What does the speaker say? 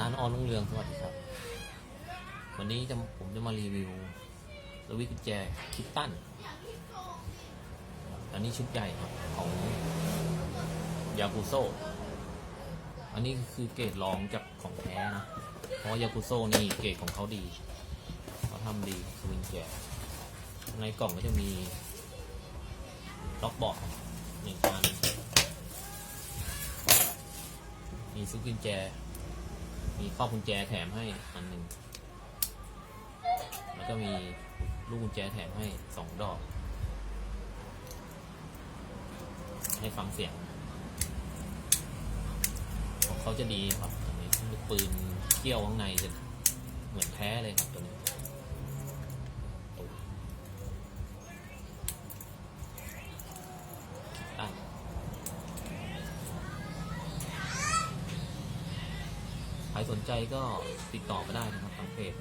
ร้านออนรุ่งเรืองสวัสดีครับ วันนี้จะผมจะมารีวิวสวิตช์กุญแจคิตตันอันนี้ชุดใหญ่ครับของยากุโซอันนี้คือเกรดรองจากของแท้นะเพราะยากุโซนี่เกรดของเขาดีเขาทำดีสวิตช์กุญแจในกล่องก็จะมีล็อกบอร์ดหนึ่งอันมีซุกกุญแจ มีข้อกุญแจแถมให้อันหนึ่งแล้วก็มีลูกกุญแจแถมให้สองดอก ให้ฟังเสียง ของเขาจะดีครับอันนี้ลูกปืนเกี้ยวข้างในจะ ครสนใจก็ติดต่อมาได้นะครับทางเพจ